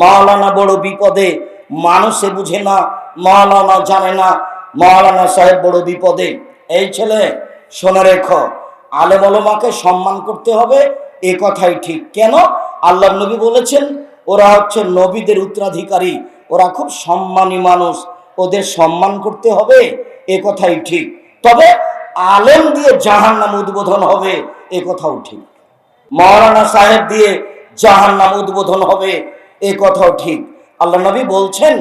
মাওলানা বড় বিপদে, মানুষে বুঝে না, মাওলানা জানে না, মাওলানা সাহেব বড় বিপদে। এই ছেলে, শোনে রেখো, আলেম ওলামাকে সম্মান করতে হবে, এ কথাই ঠিক। কেন? আল্লাহ নবী বলেছেন, ওরা হচ্ছে নবীদের উত্তরাধিকারী, ওরা খুব সম্মানী মানুষ, ওদের সম্মান করতে হবে, এ কথাই ঠিক। তবে আলেম দিয়ে জাহান নাম উদ্বোধন হবে, এ কথাও ঠিক। মৌলানা সাহেব দিয়ে জাহান নাম উদ্বোধন হবে এ কথাও ঠিক। আল্লাহ নবী বলছেন,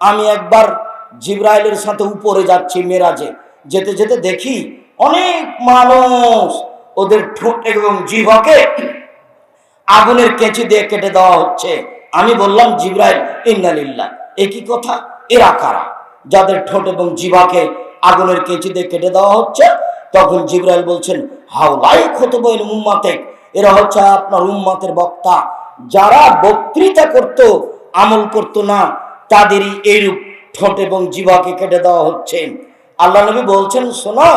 আমি একবার জিব্রাইলের সাথে উপরে যাচ্ছি মেরাজে। যেতে যেতে দেখি অনেক মানুষ ওদের ঠোঁট এবং জিভাকে আগুনের কেঁচি দিয়ে কেটে দেওয়া হচ্ছে। আমি বললাম, জিব্রাইল, ইন্নালিল্লাহ, এ কি কথা? এরা কারা? যাদের ঠোঁট এবং জিভাকে আগুনের কেঁচি দিয়ে কেটে দেওয়া হচ্ছে, তখন জিব্রাইল বলছেন, হাওলাই খতবের উম্মাতে এরা হচ্ছে আপনার উম্মাতের বক্তা। যারা বক্তৃতা করত, আমল করত না, তাদেরই এইরূপ ঠোঁট এবং জিভাকে কেটে দেওয়া হচ্ছে। আল্লাহ নবী বলছেন, শোনো,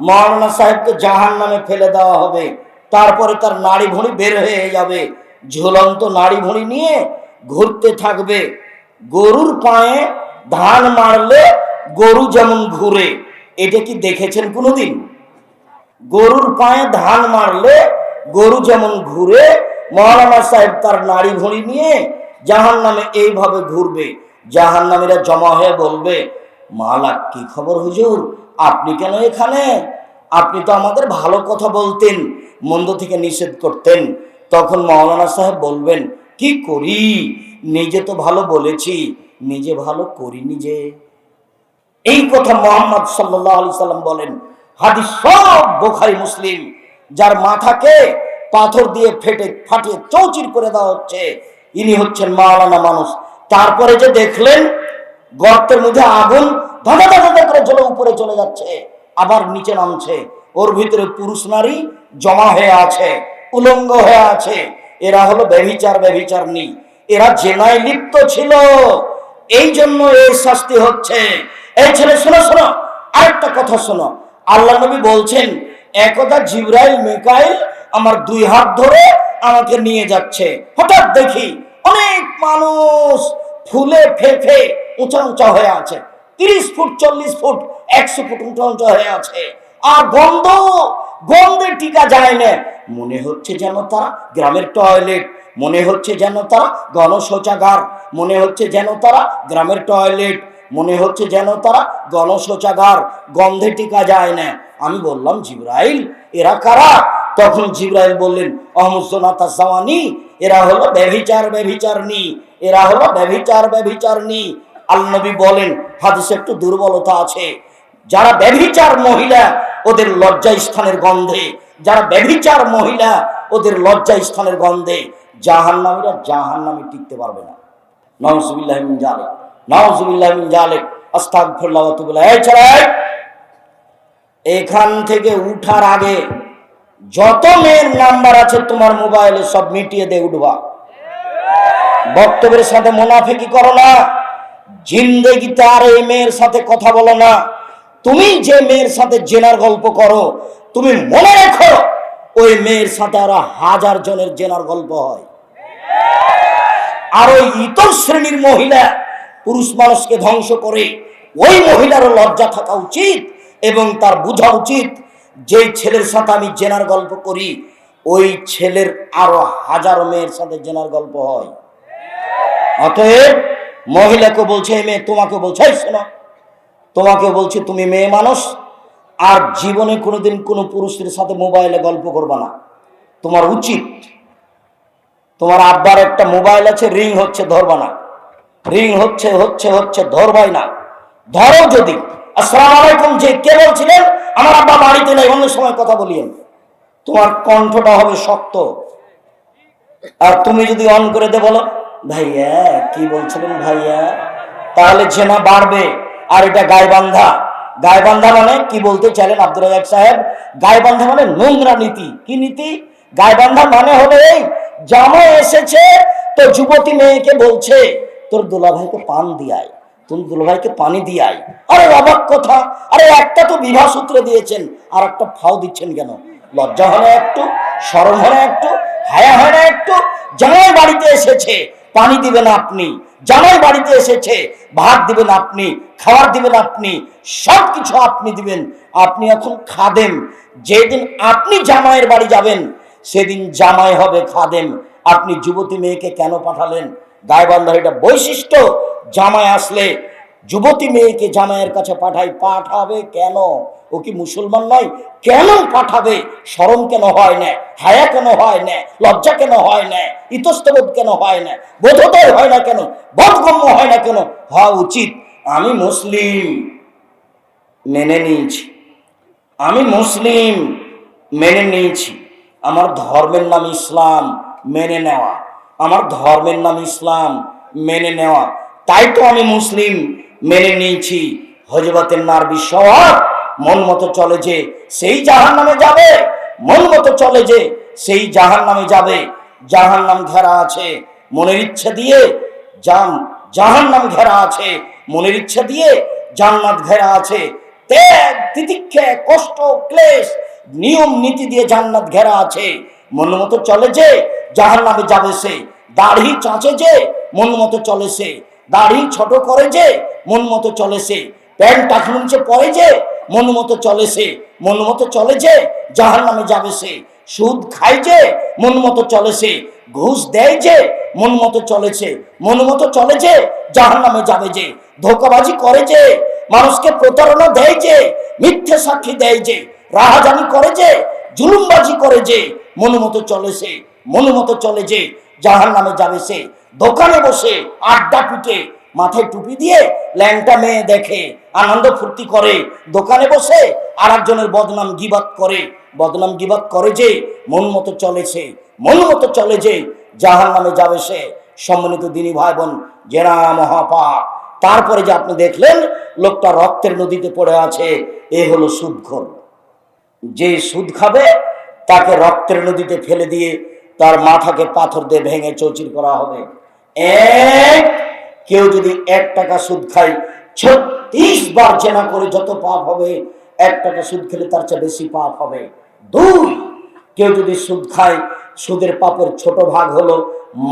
মৌলানা সাহেবকে জাহান নামে ফেলে দেওয়া হবে। তারপরে তার নাড়ি ভুঁড়ি বের হয়ে যাবে। ঝুলন্ত নাড়ি ভুঁড়ি নিয়ে ঘুরতে থাকবে। গরুর পায়ে ধান মারলে গরু যেমন ঘুরে। এটা কি দেখেছেন কোনোদিন? গরুর পায়ে ধান মারলে গরু যেমন ঘুরে মৌলানা সাহেব তার নাড়ি ভুঁড়ি নিয়ে জাহান নামে এইভাবে ঘুরবে। জাহান নামীরা জমা হয়ে বলবে মালাক কি খবর হুজুর? আপনি কেন এখানে? আপনি তো আমাদের ভালো কথা বলতেন, মন্দ থেকে নিষেধ করতেন। তখন মৌলানা সাহেব বলবেন, কি করি? নিজে তো ভালো বলেছি, নিজে ভালো করি নিজে এই কথা মোহাম্মদ সাল্লাহ আলি সাল্লাম বলেন। হাদিস সব বোখারি মুসলিম, যার মাথাকে পাথর দিয়ে ফেটে ফাটিয়ে চৌচির করে দেওয়া হচ্ছে। ইনি হচ্ছেন মাওলানা মানুষ। তারপরে যে দেখলেন, গর্তের মধ্যে আগুন ধাঁধা ধাঁধা করে চলে উপরে চলে যাচ্ছে, আবার নিচে নামছে। ওর ভিতরে পুরুষ নারী জমা হয়ে আছে, উলঙ্গ হয়ে আছে। এরা হলো ব্যভিচার ব্যভিচার নি এরা জেনায় লিপ্ত ছিল। এই জন্য এই শাস্তি হচ্ছে। এই ছেলে, শোনো শোনো, আরেকটা কথা শোনো। আল্লাহ নবী বলছেন, একদা জিব্রাইল, মেকাইল আমার দুই হাত ধরে আমাকে নিয়ে যাচ্ছে। হঠাৎ দেখি অনেক মানুষ ফুলে ফেফে উঁচা উঁচা হয়ে আছে। তিরিশ ফুট, চল্লিশ ফুট, একশো ফুট উঁচা উঁচা হয়ে আছে। আর গন্ধ, গন্ধে টিকা যায় না। মনে হচ্ছে যেন তারা গ্রামের টয়লেট। মনে হচ্ছে যেন তারা গণশৌচাগার। মনে হচ্ছে যেন তারা গ্রামের টয়লেট। মনে হচ্ছে যেন তারা গণশৌচাগার। গন্ধে টিকা যায় না। আমি বললাম, জিব্রাইল, এরা কারা? তখন জিব্রাইল বললেন অহমসনাতা এরা হলো ব্যভিচার ব্যভিচারনি এরা হলো ব্যভিচার ব্যভিচারনি আল্নবী বলেন হাদিসে একটু দুর্বলতা আছে। যারা ব্যভিচার মহিলা ওদের লজ্জা স্থানের গন্ধে। যারা ব্যভিচার মহিলা ওদের লজ্জা স্থানের গন্ধে। জাহান নামীরা জাহান নামে টিকতে পারবে না। নওজুবিল্লাহ মিন জালেক নওজুবিল্লাহ মিন জালেক এই ছেলে, এখান থেকে উঠার আগে যত মেয়ের নাম্বার আছে তোমার মোবাইলে সব মিটিয়ে দিয়ে উঠবা। বক্তব্যের সাথে মুনাফিকি করো না, জিন্দেগিতে আর এই মেয়ের সাথে কথা বলো না। তুমি যে মেয়ের সাথে জেনার গল্প করো, তুমি মনে রেখো ওই মেয়ের সাথে আরও হাজার জনের জেনার গল্প হয়। আর ওই ইতর শ্রেণির মহিলা, পুরুষ মানুষকে ধ্বংস করে ওই মহিলারও লজ্জা থাকা উচিত এবং তার বোঝা উচিত যে ছেলের সাথে আমি জেনার গল্প করি, ওই ছেলের আরও হাজারো মেয়ের সাথে জেনার গল্প হয়। অতএব মহিলাকে বলছে মেয়ে তোমাকে বলছে "এই শোনো তোমাকে বলছি, তুমি মেয়ে মানুষ, আর জীবনে কোনোদিন কোনো পুরুষের সাথে মোবাইলে গল্প করবা না। তোমার উচিত, তোমার আব্বার একটা মোবাইল আছে, রিং হচ্ছে ধরবা না। রিং হচ্ছে হচ্ছে হচ্ছে, ধরবাই না। ধরো যদি। আসসালামু আলাইকুম, যে কে বলছিলেন? আমার আব্বা বাড়িতে নেই, অন্য সময় কথা বলিয়েন। তোমার কণ্ঠটা হবে শক্ত। আর তুমি যদি অন করে দে বলো, ভাইয়া, কি বলছিলেন ভাইয়া? তাহলে জেনা বাড়বে। আর এটা গায়বান্ধা গায়বান্ধা মানে কি বলতে চাইলেন আব্দুল রাজাক সাহেব? গায়বান্ধা মানে নোংরা নীতি। কি নীতি? গায়বান্ধা মানে হলো এই জামা এসেছে, তো যুবতী মেয়েকে বলছে, তোর দুলাভাইকে পান দিয়াই তুমি দুলাভাইকে পানি দিয়াই। আরে অবাক কথা, আরে একটা তো বিবাহ সূত্রে দিয়েছেন, আর একটা ফাও দিচ্ছেন কেন? লজ্জা হয় না একটু সরম হয় না একটু, হায়া হয় না একটু? জামাই বাড়িতে এসেছে, পানি দিবেন আপনি, জামাই বাড়িতে এসেছে, ভাত দিবেন আপনি, খাবার দিবেন আপনি সব কিছু আপনি দিবেন। আপনি এখন খাদেম, যেদিন আপনি জামাইয়ের বাড়ি যাবেন, সেদিন জামাই হবে খাদেম। আপনি যুবতী মেয়েকে কেন পাঠালেন? গায়বান্ধা এটা বৈশিষ্ট্য, জামাই আসলে যুবতী মেয়েকে জামাইয়ের কাছে পাঠাই পাঠাবে কেন? ও কি মুসলমান নয়? কেন পাঠাবে? শরম কেন হয় না? হায়া কেন হয় না? লজ্জা কেন হয় না? ইতস্তবোধ কেন হয় না? বোধোদয় হয় না কেন? বোধগম্য হয় না কেন? হওয়া উচিত। আমি মুসলিম, মেনে নিয়েছি। আমি মুসলিম, মেনে নিয়েছি। আমার ধর্মের নাম ইসলাম, মেনে নেওয়া। আমার ধর্মের নাম ইসলাম মেনে নেওয়া। তাই তো আমি মুসলিম মেনে নিয়েছি। হজরতের নারবি শহর মন মতো চলে যে সেই জাহান নামে যাবে। মন মতো চলে যে সেই জাহান নামে যাবে। জাহান নাম ঘেরা আছে মনের ইচ্ছে দিয়ে জান জাহান নাম ঘেরা আছে মনের ইচ্ছে দিয়ে জান্নাত ঘেরা আছে। ত্যাগ, তিতিক্ষে, কষ্ট, ক্লেশ, নিয়ম, নীতি দিয়ে জান্নাত ঘেরা আছে। মন মতো চলে যে জাহান নামে যাবে সে। দাড়ি চাঁচে যে, মন মতো চলে সে। দাড়ি ছোট করে যে, মন মতো চলে সে। প্যান্ট টাকুন পরে যে, মন মতো চলে সে। মন মতো চলে যে জাহান নামে যাবে সে। সুদ খায় যে, মন মতো চলে সে। ঘুষ দেয় যে, মন মতো চলেছে মন মতো চলে যে জাহান নামে যাবে যে। ধোকাবাজি করে যে, মানুষকে প্রতারণা দেয় যে, মিথ্যে সাক্ষী দেয় যে। রাহাজানি করে যে, জুলুমবাজি করে যে, মন মতো চলে সে। মতো চলে যে জাহান নামে যাবে সে। দোকানে বসে আড্ডা পিটে মাথায় টুপি দিয়ে ল্যাংটা মেয়ে দেখে, আনন্দ ফুর্তি করে। দোকানে বসে আর একজনের বদনাম গিবাত করে। বদনাম গিবাত করে যে, মন মতো চলেছে মন মতো চলে যে জাহান নামে যাবে সে। সম্মানিত দিনী ভাই বোন জেনা মহাপাপ। তারপরে যে আপনি দেখলেন, লোকটা রক্তের নদীতে পড়ে আছে, এ হলো সুদঘর যে সুদ খাবে, তাকে রক্তের নদীতে ফেলে দিয়ে তার মাথাকে পাথর দিয়ে ভেঙে চৌচির করা হবে। এক, কেউ যদি এক টাকা সুদ খায়, ছত্রিশ বার জেনা করে যত পাপ হবে, এক টাকা সুদ খেলে তার চেয়ে বেশি পাপ হবে। দুই, কেউ যদি সুদ খায়, সুদের পাপের ছোট ভাগ হলো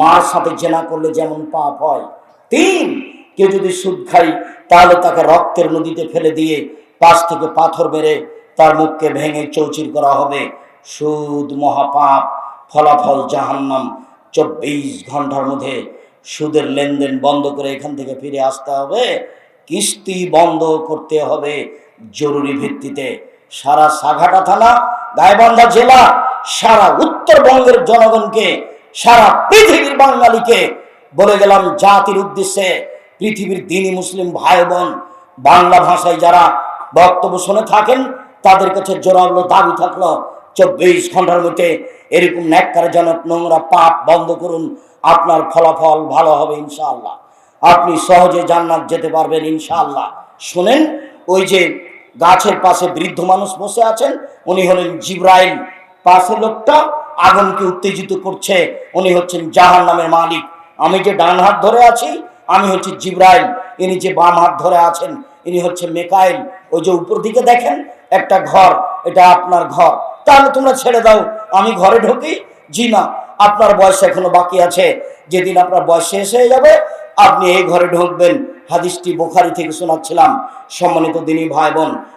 মার সাথে জেনা করলে যেমন পাপ হয়। তিন, কেউ যদি সুদ খায়, তাহলে তাকে রক্তের নদীতে ফেলে দিয়ে পাশ থেকে পাথর মেরে তার মুখকে ভেঙে চৌচির করা হবে। সুদ মহাপাপ। ফলাফল জাহান্নাম চব্বিশ ঘণ্টার মধ্যে সুদের লেনদেন বন্ধ করে এখান থেকে ফিরে আসতে হবে। কিস্তি বন্ধ করতে হবে জরুরি ভিত্তিতে। সারা সাঘাটা থানা, গাইবান্ধা জেলা, সারা উত্তরবঙ্গের জনগণকে, সারা পৃথিবীর বাঙালিকে বলে গেলাম জাতির উদ্দেশ্যে পৃথিবীর দিনই মুসলিম ভাই বোন, বাংলা ভাষায় যারা বক্তব্য শুনে থাকেন, তাদের কাছে জোরালো দাবি থাকল চব্বিশ ঘণ্টার মধ্যে এরকম ন্যাক্কারজনক নোংরা পাপ বন্ধ করুন। আপনার ফলাফল ভালো হবে ইনশাআল্লাহ। আপনি সহজে জান্নাত যেতে পারবেন ইনশাআল্লাহ। শুনেন, ওই যে গাছের পাশে বৃদ্ধ মানুষ বসে আছেন, উনি হলেন জিব্রাইল পাশে লোকটা, আগুনকে উত্তেজিত করছে। উনি হচ্ছেন জাহান নামের মালিক। আমি যে ডান হাত ধরে আছি, আমি হচ্ছি জিব্রাইল। ইনি যে বাম হাত ধরে আছেন ইনি হচ্ছে মেকাইল। ওই যে উপর দিকে দেখেন, একটা ঘর, এটা আপনার ঘর। তাহলে তোমরা ছেড়ে দাও, আমি ঘরে ঢুকি। জি না, আপনার বয়স এখনও বাকি আছে। যেদিন আপনার বয়স শেষ হয়ে যাবে, আপনি এই ঘরে ঢুকবেন। হাদিসটি বোখারি থেকে শোনাচ্ছিলাম। সম্মানিত দিনী ভাই বোন